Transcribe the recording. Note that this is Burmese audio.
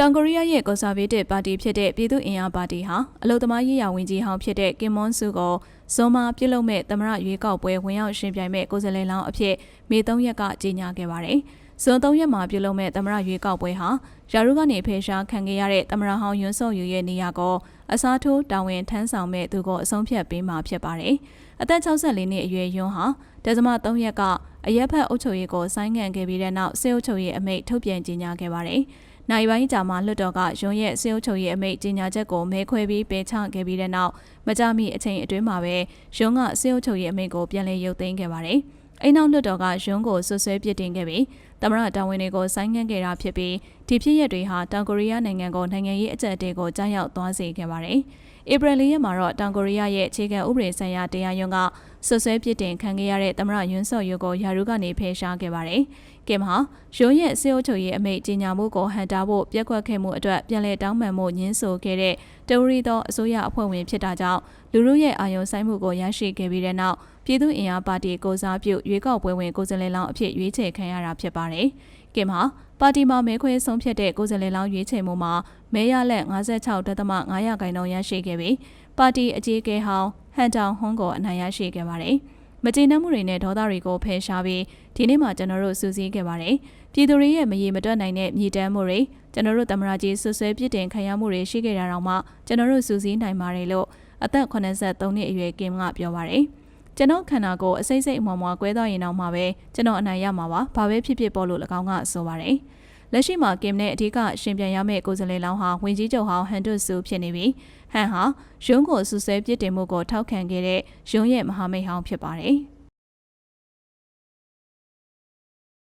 တောင်ကိုရီးယားရဲ့ကွန်ဆာဗေးတစ်ပါတီဖြစ်တဲ့ပြည်သူ့အင်အားပါတီဟာအလုသမားရေးရာဝန်ကြီးဟောင်းဖြစ်တဲ့ကင်မွန်ဆူကိုဇွန်မာပြုလုပ်မဲ့သမရရွေးကောက်ပွဲဝင်ရောက်ရှင်ပြိုင်မဲ့ကိုယ်စားလှယ်လောင်းအဖြစ်မေ3ရက်ကကြေညာခဲ့ပါတယ်။ဇွန်3ရက်မှာပြုလုပ်မဲ့သမရရွေးကောက်ပွဲဟာယာရုကနေဖေရှားခံခဲ့ရတဲ့သမရဟောင်းယွန်းစော့ယူရဲ့နေရာကိုအစားထိုးတာဝန်ထမ်းဆောင်မဲ့သူကိုအဆုံးဖြတ်ပေးမှာဖြစ်ပါတယ်။အသက်64နှစ်အရွယ်ယွန်းဟာဒဇမ3ရက်ကအရက်ဖက်အုပ်ချုပ်ရေးကိုဆိုင်းငံ့ခဲ့ပြီးတဲ့နောက်စေအုပ်ချုပ်ရေးအမိန့်ထုတ်ပြန်ကြေညာခဲ့ပါတယ်။ နိုင်ပိုင်းကြာမှလွှတ်တော်ကရုံးရဲ့စေအုပ်ချုပ်ရေးအမိန့်ကြေညာချက်ကိုမဲခွဲပြီးပယ်ချခဲ့ပြီးတဲ့နောက်မကြမီအချိန်အတွင်းမှာပဲရုံးကစေအုပ်ချုပ်ရေးအမိန့်ကိုပြန်လည်ရုပ်သိမ်းခဲ့ပါတယ်။အိမ်နောက်လွှတ်တော်ကရုံးကိုဆွဆွဲပစ်တင်ခဲ့ပြီး သမရတာဝန်တွေကိုဆိုင်းငံ့ခဲ့တာဖြစ်ပြီးဒီဖြစ်ရပ်တွေဟာတောင်ကိုရီးယားနိုင်ငံကိုနိုင်ငံရေးအကြက်အတဲကိုကြားရောက်သွားစေခဲ့ပါတယ်။ဧပြီလရက်မှာတော့တောင်ကိုရီးယားရဲ့အခြေခံဥပဒေဆိုင်ရာတရားရုံးကဆွဆွဲပြစ်တင်ခံခဲ့ရတဲ့သမရယွန်းစော်ယိုကိုယာရုကနေဖယ်ရှားခဲ့ပါတယ်။ကင်ဟာရုံးရဲ့စေအုပ်ချုပ်ရေးအမိန့်ကြီးညာမှုကိုဟန်တာဖို့ပြက်ကွက်ခဲ့မှုအတွက်ပြန်လည်တောင်းပန်မှုညှင်းဆိုခဲ့တဲ့တဝရီသောအစိုးရအဖွဲ့ဝင်ဖြစ်တာကြောင့်လူလူရဲ့အာရုံစိုက်မှုကိုရရှိခဲ့ပြီးတဲ့နောက်ပြည်သူ့အင်အားပါတီကိုစားပြုရွေးကောက်ပွဲဝင်ကိုယ်စားလှယ်လောင်းအဖြစ်ရွေးချယ်ခံရတာဖြစ်ပါတယ်။ကင်ဟာပါတီမှာမဲခွဲဆုံးဖြတ်တဲ့ကိုယ်စားလှယ်လောင်းရွေးချယ်မှုမှာမဲရလက်56.5ရာခိုင်နှုန်းရရှိခဲ့ပြီးပါတီအကြီးအကဲဟောင်းဟန်တောင်ဟွန်းကိုအနိုင်ရရှိခဲ့ပါတယ်။မကျေနပ်မှုတွေနဲ့ဒေါသတွေကိုဖယ်ရှားပြီးဒီနေ့မှကျွန်တော်တို့စူးစီးခဲ့ပါတယ်။ပြည်သူတွေရဲ့မရေမတွက်နိုင်တဲ့မြေတမ်းမှုတွေကျွန်တော်တို့တမရာကြီးဆွဆွဲပြစ်တင်ခံရမှုတွေရှိခဲ့တာတော့မှကျွန်တော်တို့စူးစီးနိုင်ပါတယ်လို့အသက်83နှစ်အရွယ်ကင်ကပြောပါတယ်။ ကျွန်တော်ခန္ဓာကိုယ်အစိမ့်စိမ့်အမွားမွားကွဲသွားရင်တော့မှပဲကျွန်တော်အနိုင်ရမှာပါ။ဘာပဲဖြစ်ဖြစ်ပေါ်လို့၎င်းကဆိုပါတယ်။လက်ရှိမှာကင်နဲ့အဓိကရှင်ပြန်ရမယ့်ကိုယ်စားလှယ်လောင်းဟာဝင်ကြီးချုပ်ဟောင်းဟန်ဒွတ်ဆူဖြစ်နေပြီးဟန်ဟာရုံးကိုဆူဆဲပြစ်တင်မှုကိုထောက်ခံခဲ့တဲ့ရုံးရဲ့မဟာမိတ်ဟောင်းဖြစ်ပါတယ်။